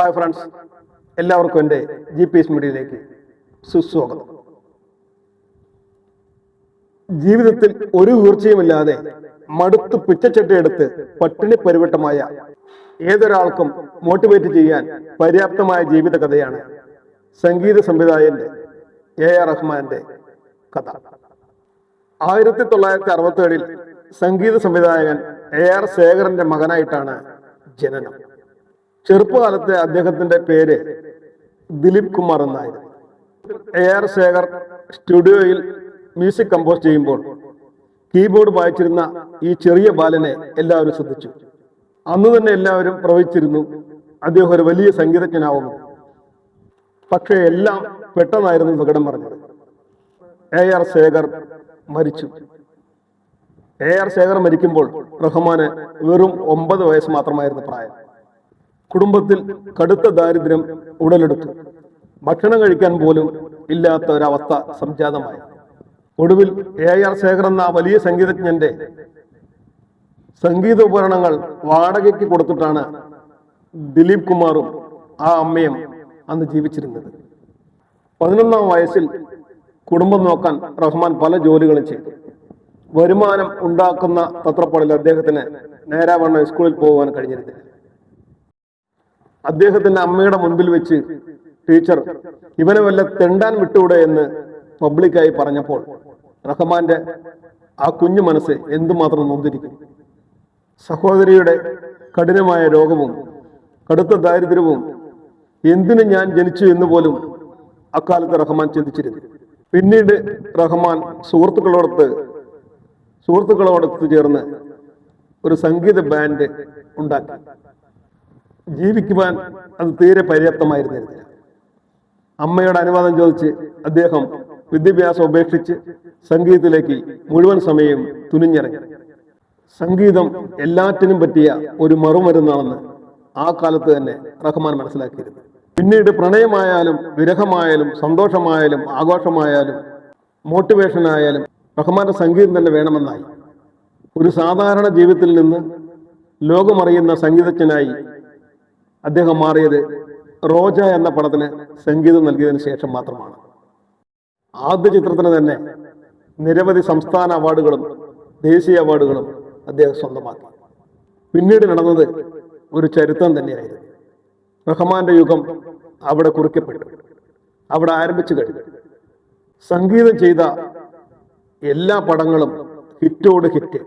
Hi friends എല്ലാവർക്കും എന്റെ G P S മീഡിയയിലേക്ക് സുസ്വാഗതം. ജീവിതത്തിൽ ഒരു വീഴ്ചയുമില്ലാതെ മടുത്ത് പിച്ചച്ചട്ടയെടുത്ത് പട്ടിണി പരിവട്ടമായ ഏതൊരാൾക്കും മോട്ടിവേറ്റ് ചെയ്യാൻ പര്യാപ്തമായ ജീവിത കഥയാണ് സംഗീത സംവിധായകന്റെ എ ആർ റഹ്മാന്റെ കഥ. ആയിരത്തി തൊള്ളായിരത്തി അറുപത്തി ഏഴിൽ സംഗീത സംവിധായകൻ എ ആർ ശേഖരന്റെ മകനായിട്ടാണ് ജനനം. ചെറുപ്പകാലത്തെ അദ്ദേഹത്തിന്റെ പേര് ദിലീപ് കുമാർ എന്നായിരുന്നു. എ ആർ ശേഖർ സ്റ്റുഡിയോയിൽ മ്യൂസിക് കമ്പോസ് ചെയ്യുമ്പോൾ കീബോർഡ് വായിച്ചിരുന്ന ഈ ചെറിയ ബാലനെ എല്ലാവരും ശ്രദ്ധിച്ചു. അന്ന് തന്നെ എല്ലാവരും പ്രവചിച്ചിരുന്നു അദ്ദേഹം ഒരു വലിയ സംഗീതജ്ഞനാവുന്നു. പക്ഷേ എല്ലാം പെട്ടെന്നായിരുന്നു വികടം പറഞ്ഞത്. എ ആർ ശേഖർ മരിച്ചു. എ ആർ ശേഖർ മരിക്കുമ്പോൾ റഹ്മാന് വെറും ഒമ്പത് വയസ്സ് മാത്രമായിരുന്നു പ്രായം. കുടുംബത്തിൽ കടുത്ത ദാരിദ്ര്യം ഉടലെടുത്തു. ഭക്ഷണം കഴിക്കാൻ പോലും ഇല്ലാത്ത ഒരവസ്ഥ സംജാതമായി. ഒടുവിൽ എ ആർ ശേഖർ എന്ന വലിയ സംഗീതജ്ഞന്റെ സംഗീത ഉപകരണങ്ങൾ വാടകയ്ക്ക് കൊടുത്തിട്ടാണ് ദിലീപ് കുമാറും ആ അമ്മയും അന്ന് ജീവിച്ചിരുന്നത്. പതിനൊന്നാം വയസ്സിൽ കുടുംബം നോക്കാൻ റഹ്മാൻ പല ജോലികളും ചെയ്തു. വരുമാനം ഉണ്ടാക്കുന്ന തത്രപ്പാടിൽ അദ്ദേഹത്തിന് നേരാവണ്ണം സ്കൂളിൽ പോകാൻ കഴിഞ്ഞിരുന്നില്ല. അദ്ദേഹത്തിന്റെ അമ്മയുടെ മുൻപിൽ വെച്ച് ടീച്ചർ ഇവനെ വല്ല തെണ്ടാൻ വിട്ടൂടെ എന്ന് പബ്ലിക്കായി പറഞ്ഞപ്പോൾ റഹ്മാന്റെ ആ കുഞ്ഞു മനസ്സ് എന്തുമാത്രം നൊന്തിരിക്കും. സഹോദരിയുടെ കഠിനമായ രോഗവും കടുത്ത ദാരിദ്ര്യവും എന്തിനു ഞാൻ ജനിച്ചു എന്ന് പോലും അക്കാലത്ത് റഹ്മാൻ ചിന്തിച്ചിരുന്നു പിന്നീട് റഹ്മാൻ സുഹൃത്തുക്കളോടൊത്ത് സുഹൃത്തുക്കളോടൊത്ത് ചേർന്ന് ഒരു സംഗീത ബാൻഡ് ഉണ്ടാക്കി. ജീവിക്കുവാൻ അത് തീരെ പര്യാപ്തമായിരുന്നില്ല അമ്മയുടെ അനുവാദം ചോദിച്ച് അദ്ദേഹം വിദ്യാഭ്യാസം ഉപേക്ഷിച്ച് സംഗീതത്തിലേക്ക് മുഴുവൻ സമയം തുനിഞ്ഞിറങ്ങി. സംഗീതം എല്ലാറ്റിനും പറ്റിയ ഒരു മറുമരുന്നാണെന്ന് ആ കാലത്ത് തന്നെ റഹ്മാൻ മനസ്സിലാക്കിയിരുന്നു. പിന്നീട് പ്രണയമായാലും വിരഹമായാലും സന്തോഷമായാലും ആഘോഷമായാലും മോട്ടിവേഷൻ ആയാലും റഹ്മാന്റെ സംഗീതം തന്നെ വേണമെന്നായി. ഒരു സാധാരണ ജീവിതത്തിൽ നിന്ന് ലോകമറിയുന്ന സംഗീതജ്ഞനായി അദ്ദേഹം മാറിയത് റോജ എന്ന പടത്തിന് സംഗീതം നൽകിയതിന് ശേഷം മാത്രമാണ്. ആദ്യ ചിത്രത്തിന് തന്നെ നിരവധി സംസ്ഥാന അവാർഡുകളും ദേശീയ അവാർഡുകളും അദ്ദേഹം സ്വന്തമാക്കി. പിന്നീട് നടന്നത് ഒരു ചരിത്രം തന്നെയായിരുന്നു. റഹ്മാന്റെ യുഗം അവിടെ കുറിക്കപ്പെട്ടു. അവിടെ ആരംഭിച്ചു കഴിഞ്ഞു. സംഗീതം ചെയ്ത എല്ലാ പടങ്ങളും ഹിറ്റോട് ഹിറ്റ്.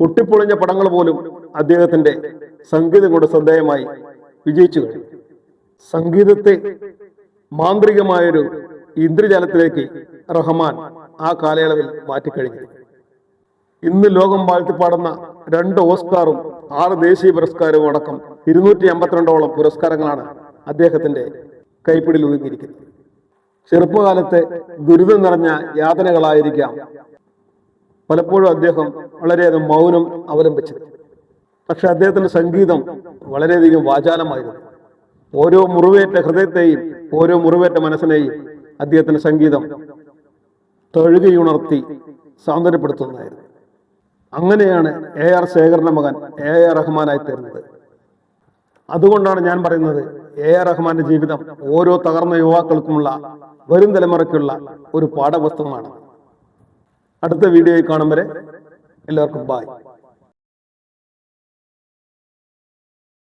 പൊട്ടിപ്പൊളിഞ്ഞ പടങ്ങൾ പോലും അദ്ദേഹത്തിന്റെ സംഗീതം കൊണ്ട് ശ്രദ്ധേയമായി വിജയിച്ചു കഴിഞ്ഞു സംഗീതത്തെ മാന്ത്രികമായൊരു ഇന്ദ്രജാലത്തിലേക്ക് റഹ്മാൻ ആ കാലയളവിൽ മാറ്റിക്കഴിഞ്ഞു. ഇന്ന് ലോകം വാഴ്ത്തിപ്പാടുന്ന രണ്ട് ഓസ്കാറും ആറ് ദേശീയ പുരസ്കാരവും അടക്കം ഇരുന്നൂറ്റി അമ്പത്തിരണ്ടോളം പുരസ്കാരങ്ങളാണ് അദ്ദേഹത്തിന്റെ കൈപ്പിടിയിൽ ഒതുങ്ങിയിരിക്കുന്നത്. ചെറുപ്പകാലത്തെ ദുരിതം നിറഞ്ഞ യാതനകളായിരിക്കാം പലപ്പോഴും അദ്ദേഹം വളരെയധികം മൗനം അവലംബിച്ചത്. പക്ഷെ അദ്ദേഹത്തിന്റെ സംഗീതം വളരെയധികം വാചാലമായിരുന്നു. ഓരോ മുറിവേറ്റ ഹൃദയത്തെയും ഓരോ മുറിവേറ്റ മനസ്സിനെയും അദ്ദേഹത്തിന്റെ സംഗീതം തഴുകയുണർത്തി സൗന്ദര്യപ്പെടുത്തുന്നതായിരുന്നു അങ്ങനെയാണ് എ ആർ ശേഖരന്റെ മകൻ എ ആർ റഹ്മാനായി തീർന്നത്. അതുകൊണ്ടാണ് ഞാൻ പറയുന്നത് എ ആർ റഹ്മാന്റെ ജീവിതം ഓരോ തകർന്ന യുവാക്കൾക്കുമുള്ള വരും തലമുറയ്ക്കുള്ള ഒരു പാഠപുസ്തകമാണ്. അടുത്ത വീഡിയോയിൽ കാണും വരെ എല്ലാവർക്കും ബായ്